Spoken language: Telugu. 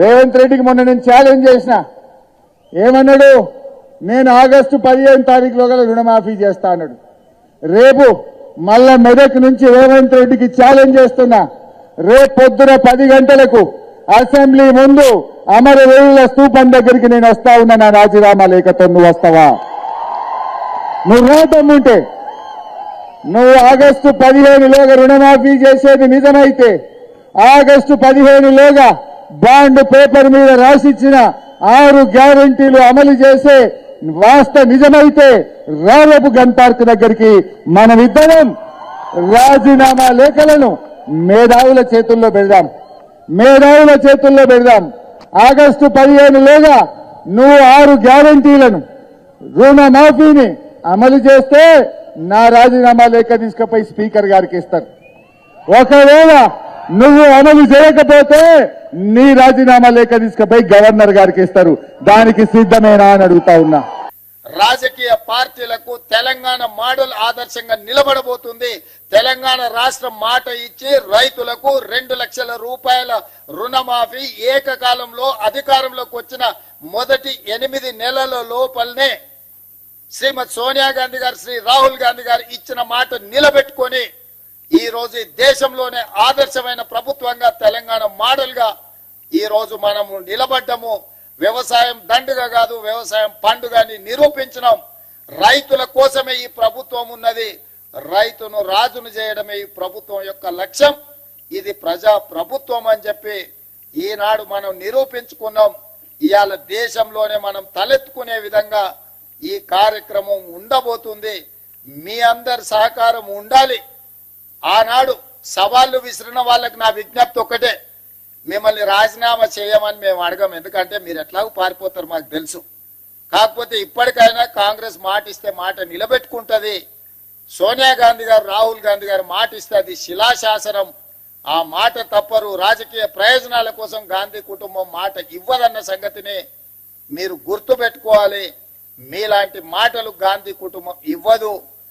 రేవంత్ రెడ్డికి మొన్న నేను ఛాలెంజ్ చేసిన. ఏమన్నాడు? నేను ఆగస్టు పదిహేను తారీఖులో గల రుణమాఫీ చేస్తా అన్నాడు. రేపు మళ్ళా మెదక్ నుంచి రేవంత్ రెడ్డికి ఛాలెంజ్ చేస్తున్నా. రేపు పొద్దున పది గంటలకు అసెంబ్లీ ముందు అమరవీరుల స్తూపం దగ్గరికి నేను వస్తా ఉన్నా నా రాజీనామా లేఖతో నువ్వు వస్తావా? నువ్వు రాతమ్ముంటే నువ్వు ఆగస్టు పదిహేనులోగా రుణమాఫీ చేసేది నిజమైతే ఆగస్టు పదిహేనులోగా బాండ్ పేపర్ మీద రాసిచ్చిన ఆరు గ్యారంటీలు అమలు చేసే వాస్త నిజమైతే రావపు గన్ పార్క్ దగ్గరికి మనమిద్దరం రాజీనామా లేఖలను మేధావుల చేతుల్లో పెడదాం. మేధావుల చేతుల్లో పెడదాం. ఆగస్టు పదిహేను లేదా నువ్వు ఆరు గ్యారంటీలను రుణమాఫీని అమలు చేస్తే నా రాజీనామా లేఖ తీసుకుపోయి స్పీకర్ గారికి ఇస్తారు. ఒకవేళ నువ్వు అమలు చేయకపోతే నీ రాజీనామా లేఖ తీసుకుపోయి గవర్నర్ గారికి ఇస్తారు. దానికి సిద్ధమేనా అని అడుగుతా ఉన్నా. రాజకీయ పార్టీలకు తెలంగాణ మోడల్ ఆదర్శంగా నిలబడబోతుంది. తెలంగాణ రాష్ట్రం మాట ఇచ్చి రైతులకు రెండు లక్షల రూపాయల రుణమాఫీ ఏకకాలంలో అధికారంలోకి వచ్చిన మొదటి ఎనిమిది నెలల లోపలనే శ్రీమతి సోనియా గాంధీ గారు శ్రీ రాహుల్ గాంధీ గారు ఇచ్చిన మాట నిలబెట్టుకొని ఈ రోజు ఈ దేశంలోనే ఆదర్శమైన ప్రభుత్వంగా తెలంగాణ మోడల్గా ఈ రోజు మనము నిలబడ్డము. వ్యవసాయం దండుగ కాదు వ్యవసాయం పండుగ అని నిరూపించినాం. రైతుల కోసమే ఈ ప్రభుత్వం ఉన్నది. రైతును రాజును చేయడమే ఈ ప్రభుత్వం యొక్క లక్ష్యం. ఇది ప్రజా ప్రభుత్వం అని చెప్పి ఈనాడు మనం నిరూపించుకున్నాం. ఇవాళ దేశంలోనే మనం తలెత్తుకునే విధంగా ఈ కార్యక్రమం ఉండబోతుంది. మీ అందరి సహకారం ఉండాలి. ఆనాడు సవాళ్ళు విసిరిన వాళ్ళకి నా విజ్ఞప్తి ఒక్కటే. మిమ్మల్ని రాజీనామా చేయమని మేము అడగం. ఎందుకంటే మీరు ఎట్లాగో పారిపోతారు మాకు తెలుసు. కాకపోతే ఇప్పటికైనా కాంగ్రెస్ మాట ఇస్తే మాట నిలబెట్టుకుంటుంది. సోనియా గాంధీ గారు రాహుల్ గాంధీ గారు మాట ఇస్తే అది శిలాశాసనం. ఆ మాట తప్పరు. రాజకీయ ప్రయోజనాల కోసం గాంధీ కుటుంబం మాట ఇవ్వదన్న సంగతిని మీరు గుర్తు పెట్టుకోవాలి మీలాంటి మాటలు గాంధీ కుటుంబం ఇవ్వదు.